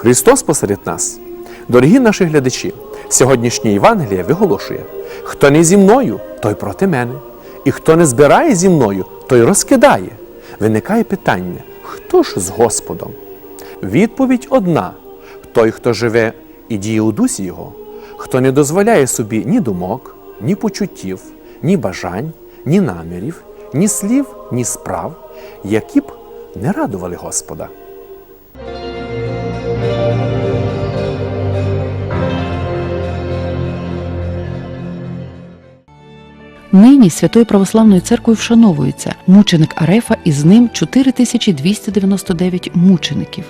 Христос посеред нас. Дорогі наші глядачі, сьогоднішнє Євангеліє виголошує: хто не зі мною, той проти мене, і хто не збирає зі мною, той розкидає. Виникає питання: хто ж з Господом? Відповідь одна: той, хто живе і діє у дусі Його, хто не дозволяє собі ні думок, ні почуттів, ні бажань, ні намірів, ні слів, ні справ, які б не радували Господа. Нині Святою Православною церквою вшановується мученик Арефа і з ним 4299 мучеників,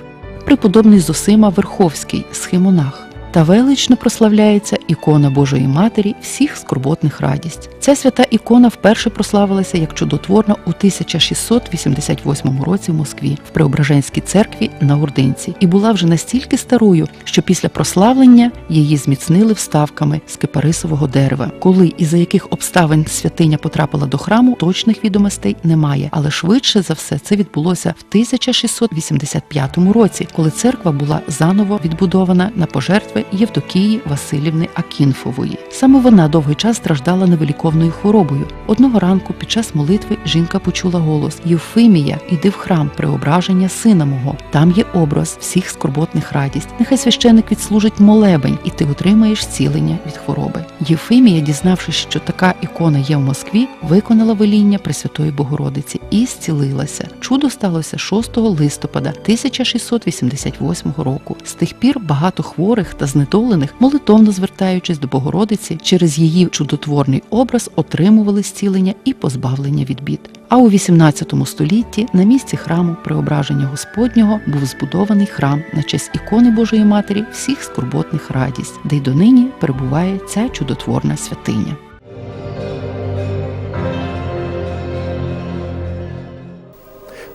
преподобний Зосима Верховський, схимонах. Та велично прославляється ікона Божої Матері всіх скорботних радість. Ця свята ікона вперше прославилася як чудотворна у 1688 році в Москві в Преображенській церкві на Ординці і була вже настільки старою, що після прославлення її зміцнили вставками з кипарисового дерева. Коли і за яких обставин святиня потрапила до храму, точних відомостей немає, але швидше за все це відбулося в 1685 році, коли церква була заново відбудована на пожертви Євдокії Васильівни Акінфової. Саме вона довгий час страждала невиліковною хворобою. Одного ранку під час молитви жінка почула голос Євфимія, іди в храм преображення сина мого. Там є образ всіх скорботних радість. Нехай священик відслужить молебень, і ти отримаєш зцілення від хвороби. Євфимія, дізнавшись, що така ікона є в Москві, виконала веління Пресвятої Богородиці і зцілилася. Чудо сталося 6 листопада 1688 року. З тих пір багато хворих та знедолених, молитовно звертаючись до Богородиці, через її чудотворний образ отримували зцілення і позбавлення від бід. А у 18 столітті на місці храму Преображення Господнього був збудований храм на честь ікони Божої Матері всіх скорботних радість, де й донині перебуває ця чудотворна святиня.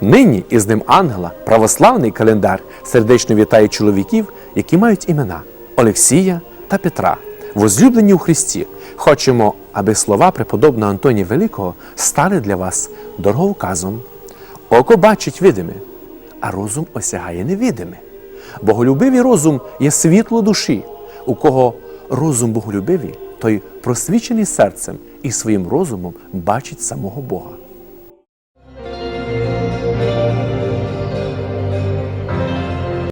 Нині із ним ангела православний календар сердечно вітає чоловіків, які мають імена Олексія та Петра, возлюблені у Христі. Хочемо, аби слова преподобного Антонія Великого стали для вас дороговказом. Око бачить видиме, а розум осягає невидиме. Боголюбивий розум є світло душі. У кого розум боголюбивий, той просвічений серцем і своїм розумом бачить самого Бога.